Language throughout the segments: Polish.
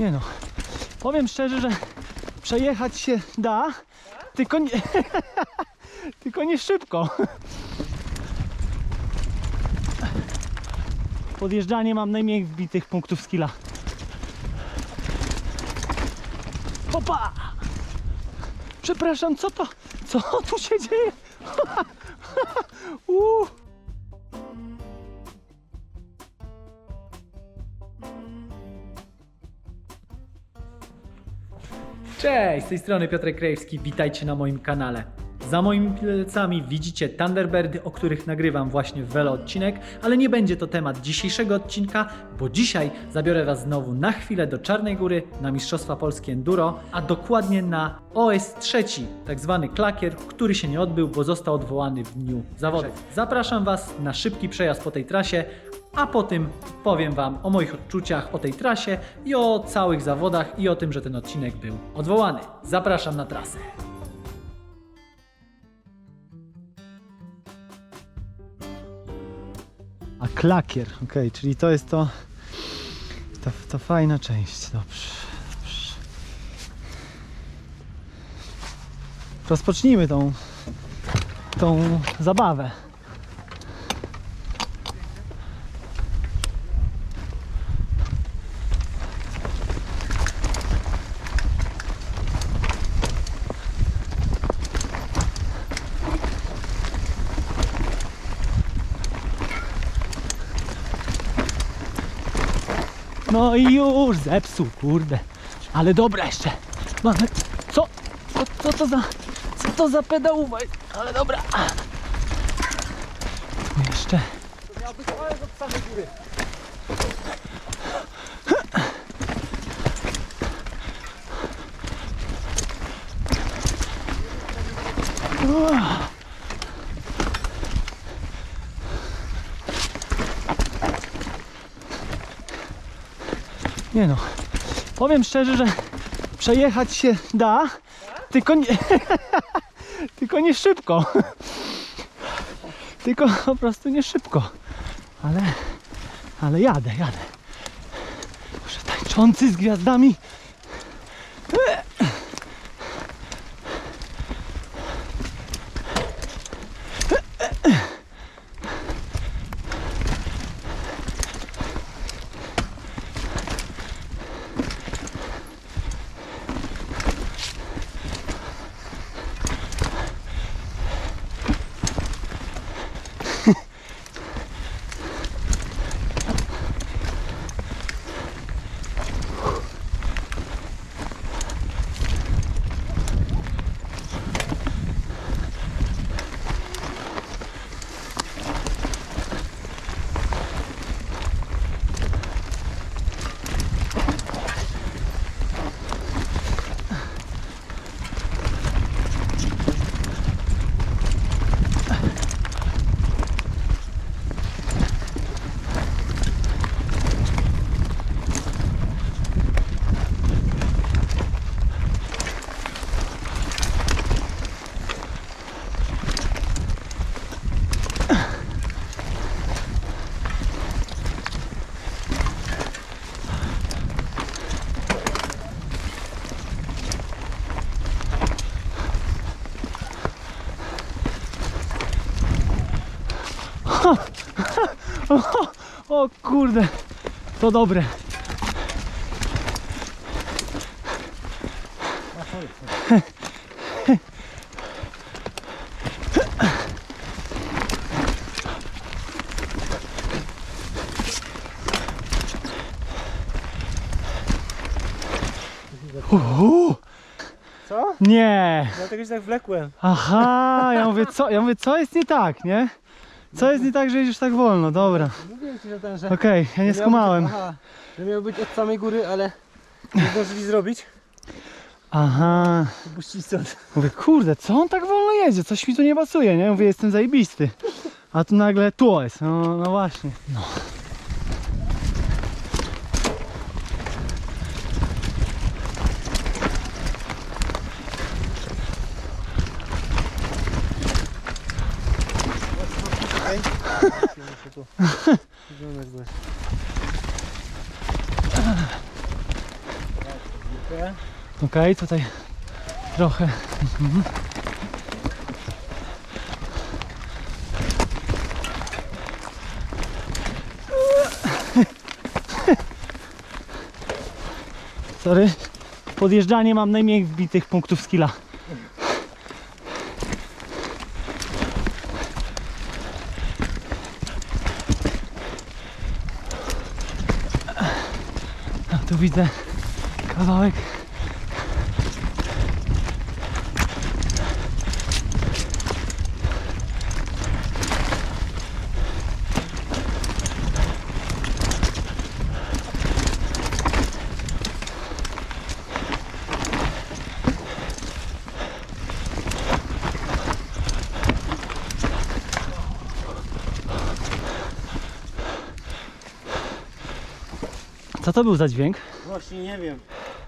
Nie no, powiem szczerze, że przejechać się da, tylko nie, tylko nie szybko. Podjeżdżanie mam najmniej wbitych punktów skilla. Opa! Przepraszam, co to? Co tu się dzieje? Uuu. Cześć, z tej strony Piotrek Krajewski, witajcie na moim kanale. Za moimi plecami widzicie Thunderbirdy, o których nagrywam właśnie welo odcinek, ale nie będzie to temat dzisiejszego odcinka, bo dzisiaj zabiorę Was znowu na chwilę do Czarnej Góry na Mistrzostwa Polskie Enduro, a dokładnie na OS trzeci, tak zwany klakier, który się nie odbył, bo został odwołany w dniu zawodów. Zapraszam Was na szybki przejazd po tej trasie, a po tym powiem Wam o moich odczuciach o tej trasie i o całych zawodach i o tym, że ten odcinek był odwołany. Zapraszam na trasę. A klakier, okej, czyli to jest to, to, to fajna część, dobrze, dobrze. Rozpocznijmy tą, tą zabawę. No i już zepsuł, kurde. Ale dobra jeszcze. Mamy. Co? Co, co to za. Co to za pedałówka? Ale dobra. Jeszcze. Nie no. Powiem szczerze, że przejechać się da, tylko nie, tylko nie szybko. Tylko po prostu nie szybko. Ale, ale jadę, jadę. Może tańczący z gwiazdami. O kurde, to dobre. Uhu. Co? Nie. Dlatego się tak wlekłem. Aha, ja mówię, co, ja mówię, co jest nie tak, nie? Co jest nie tak, że jedziesz tak wolno, dobra. Mówiłem ci, że ten, że... Okej, ja nie skumałem. Być, aha, że miał być od samej góry, ale nie zdążyli zrobić. Aha. Puścić stąd. Mówię, kurde, co on tak wolno jedzie? Coś mi tu nie pasuje, nie? Mówię, jestem zajebisty. A tu nagle tu jest. No, no właśnie. No. Muszę zły. Okej, tutaj trochę. Mhm. Sorry. Podjeżdżanie mam najmniej wbitych punktów skilla. Tu widzę kawałek. Co to był za dźwięk? Właśnie nie wiem.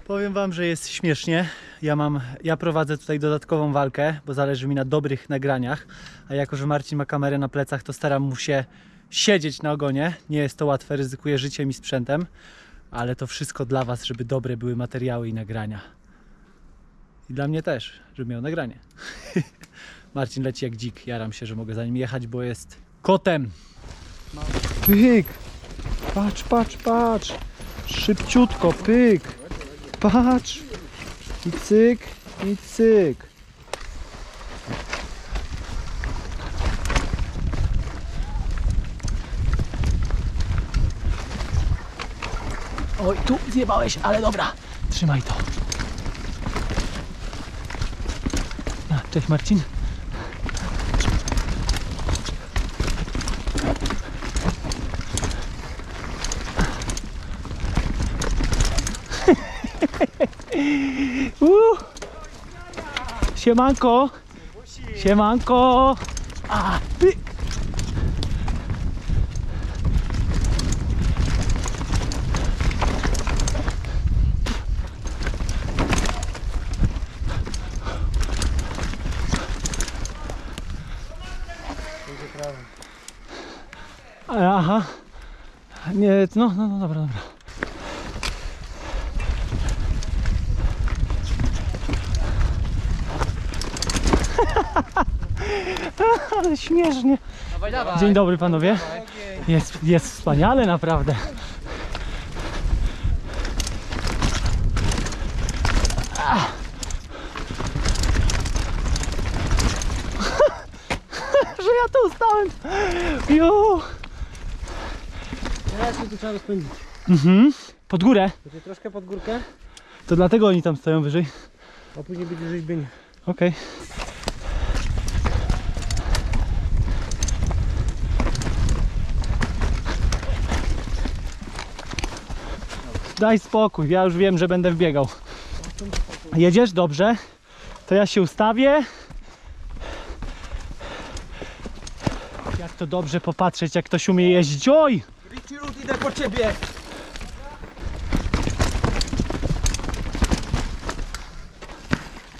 Powiem wam, że jest śmiesznie. Ja mam, ja prowadzę tutaj dodatkową walkę, bo zależy mi na dobrych nagraniach, a jako, że Marcin ma kamerę na plecach, to staram mu się siedzieć na ogonie. Nie jest to łatwe, ryzykuję życiem i sprzętem, ale to wszystko dla was, żeby dobre były materiały i nagrania. I dla mnie też, żeby miał nagranie. Marcin leci jak dzik, jaram się, że mogę za nim jechać, bo jest kotem. Pyk! Patrz, patrz, patrz! Szybciutko, pyk! Patrz! I cyk, i cyk. Oj, tu zjebałeś, ale dobra. Trzymaj to. Cześć Marcin. Siemanko. Siemanko. A, pyk. Aha. Nie, no, no, no dobra, dobra. Ale śmiesznie. Dawaj, dawaj. Dzień dobry panowie. Jest, jest wspaniale naprawdę. Że ja tu stałem. Ju. Teraz tu trzeba rozpędzić. Mhm. Pod górę. Będzie troszkę pod górkę, To dlatego oni tam stoją wyżej. a później będzie rzeźbienie. Okej. Daj spokój, ja już wiem, że będę wbiegał. Jedziesz? Dobrze. To ja się ustawię. Jak to dobrze popatrzeć, jak ktoś umie jeździć. Oj! Richie idę po ciebie!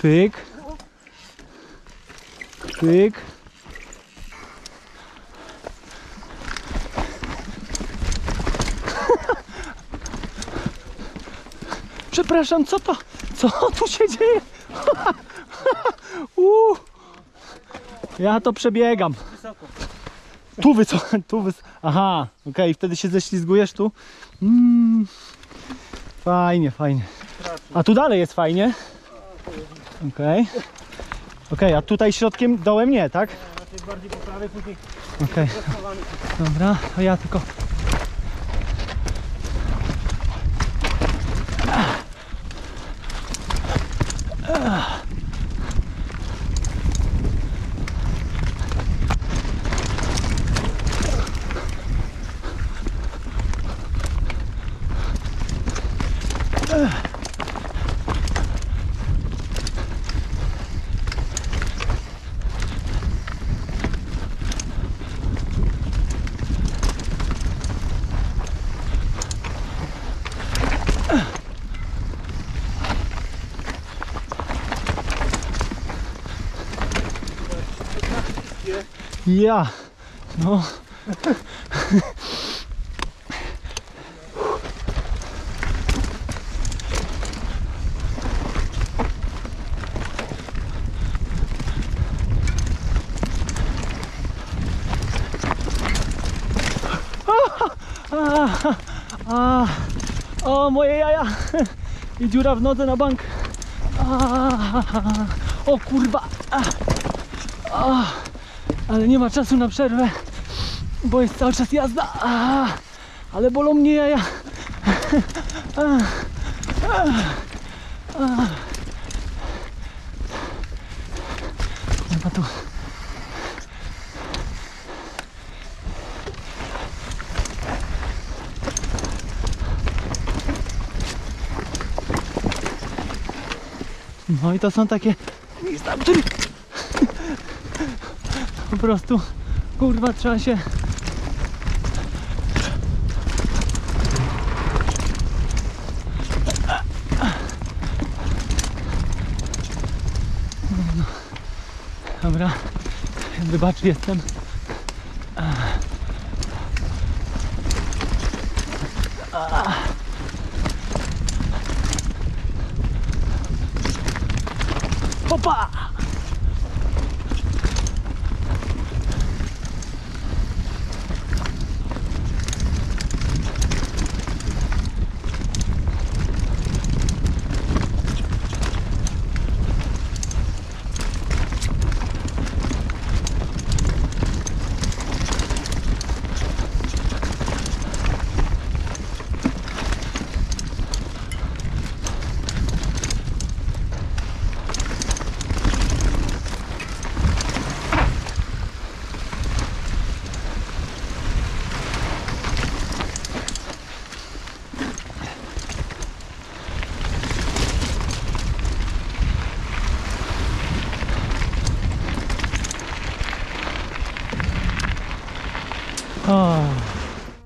Pyk. Pyk. Przepraszam, co to? Co tu się dzieje? Uuu. Ja to przebiegam. Wysoko. Tu wys... Tu wys... Aha, okej, wtedy się ześlizgujesz tu. Mm. Fajnie, fajnie. A tu dalej jest fajnie. Okej. Okej, a tutaj środkiem, dołem nie, tak? Znaczy bardziej po prawej, później Okej, schowamy. dobra, to ja tylko... 啊。Ja, no. A, a, o moje jaja i dziura w nodze na bank. A, o kurwa. A, a ale nie ma czasu na przerwę, bo jest cały czas jazda. A, ale bolą mnie jaja. A. Chyba tu. No i to są takie miejsca, w których po prostu kurwa trzeba się Dobra, wybacz, jestem. Hopa!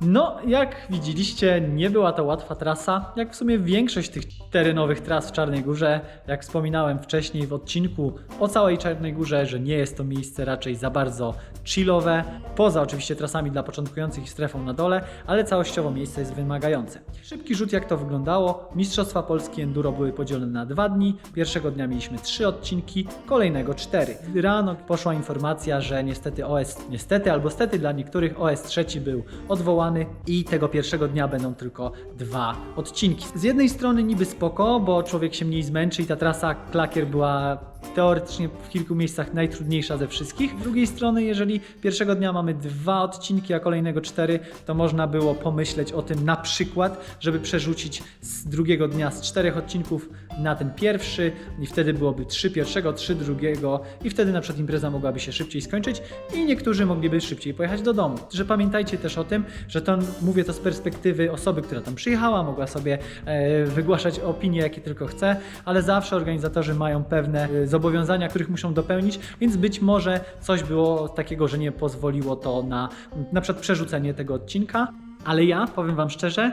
No, jak widzieliście, nie była to łatwa trasa, jak w sumie większość tych terenowych tras w Czarnej Górze. Jak wspominałem wcześniej w odcinku o całej Czarnej Górze, że nie jest to miejsce raczej za bardzo chillowe, poza oczywiście trasami dla początkujących i strefą na dole, ale całościowo miejsce jest wymagające. Szybki rzut jak to wyglądało. Mistrzostwa Polski Enduro były podzielone na dwa dni. Pierwszego dnia mieliśmy trzy odcinki, kolejnego cztery. Rano poszła informacja, że niestety OS, niestety albo stety dla niektórych OS trzeci był odwołany i tego pierwszego dnia będą tylko dwa odcinki. Z jednej strony niby spoko, bo człowiek się mniej zmęczy i ta trasa klakier była teoretycznie w kilku miejscach najtrudniejsza ze wszystkich. Z drugiej strony, jeżeli pierwszego dnia mamy dwa odcinki, a kolejnego cztery, to można było pomyśleć o tym na przykład, żeby przerzucić z drugiego dnia z czterech odcinków na ten pierwszy i wtedy byłoby trzy pierwszego, trzy drugiego i wtedy na przykład impreza mogłaby się szybciej skończyć i niektórzy mogliby szybciej pojechać do domu. Że pamiętajcie też o tym, że to mówię to z perspektywy osoby, która tam przyjechała, mogła sobie e, wygłaszać opinie jakie tylko chce, ale zawsze organizatorzy mają pewne e, zobowiązania, których muszą dopełnić, więc być może coś było takiego, że nie pozwoliło to na na przykład przerzucenie tego odcinka, ale ja powiem wam szczerze,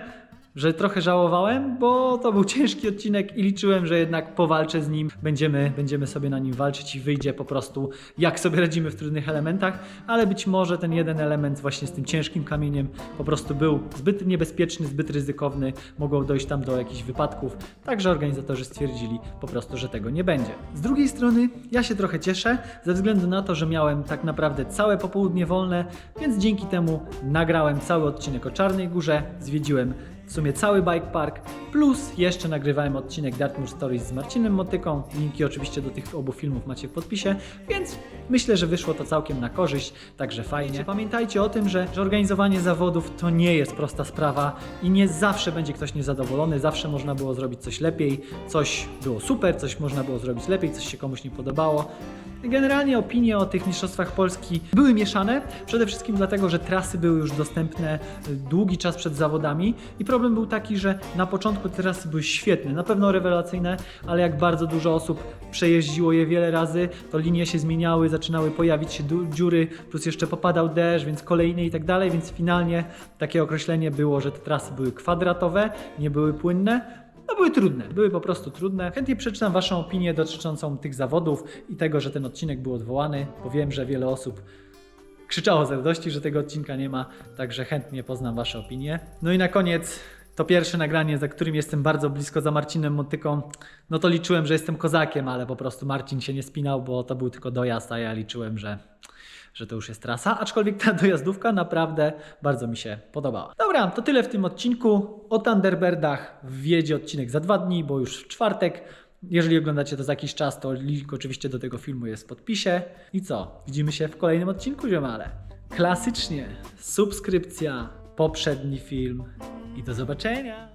że trochę żałowałem, bo to był ciężki odcinek i liczyłem, że jednak powalczę z nim, będziemy, będziemy sobie na nim walczyć i wyjdzie po prostu jak sobie radzimy w trudnych elementach, ale być może ten jeden element właśnie z tym ciężkim kamieniem po prostu był zbyt niebezpieczny, zbyt ryzykowny, mogło dojść tam do jakichś wypadków, także organizatorzy stwierdzili po prostu, że tego nie będzie. Z drugiej strony ja się trochę cieszę, ze względu na to, że miałem tak naprawdę całe popołudnie wolne, więc dzięki temu nagrałem cały odcinek o Czarnej Górze, zwiedziłem w sumie cały bike park, plus jeszcze nagrywałem odcinek Dartmoor Stories z Marcinem Motyką. Linki oczywiście do tych obu filmów macie w podpisie, więc myślę, że wyszło to całkiem na korzyść, także fajnie. Pamiętajcie o tym, że, że organizowanie zawodów to nie jest prosta sprawa i nie zawsze będzie ktoś niezadowolony, zawsze można było zrobić coś lepiej, coś było super, coś można było zrobić lepiej, coś się komuś nie podobało. Generalnie opinie o tych mistrzostwach Polski były mieszane, przede wszystkim dlatego, że trasy były już dostępne y, długi czas przed zawodami. I problem był taki, że na początku te trasy były świetne, na pewno rewelacyjne, ale jak bardzo dużo osób przejeździło je wiele razy, to linie się zmieniały, zaczynały pojawić się dziury, plus jeszcze popadał deszcz, więc kolejny i tak dalej, więc finalnie takie określenie było, że te trasy były kwadratowe, nie były płynne, no były trudne, były po prostu trudne. Chętnie przeczytam Waszą opinię dotyczącą tych zawodów i tego, że ten odcinek był odwołany, bo wiem, że wiele osób krzyczało z radości, że tego odcinka nie ma, także chętnie poznam Wasze opinie. No i na koniec to pierwsze nagranie, za którym jestem bardzo blisko za Marcinem Motyką. No to liczyłem, że jestem kozakiem, ale po prostu Marcin się nie spinał, bo to był tylko dojazd, a ja liczyłem, że że to już jest trasa, aczkolwiek ta dojazdówka naprawdę bardzo mi się podobała. Dobra, to tyle w tym odcinku. O Thunderbirdach wjedzie odcinek za dwa dni, bo już w czwartek. Jeżeli oglądacie to za jakiś czas, to link oczywiście do tego filmu jest w podpisie. I co? Widzimy się w kolejnym odcinku, ziomale. Klasycznie, subskrypcja, poprzedni film i do zobaczenia.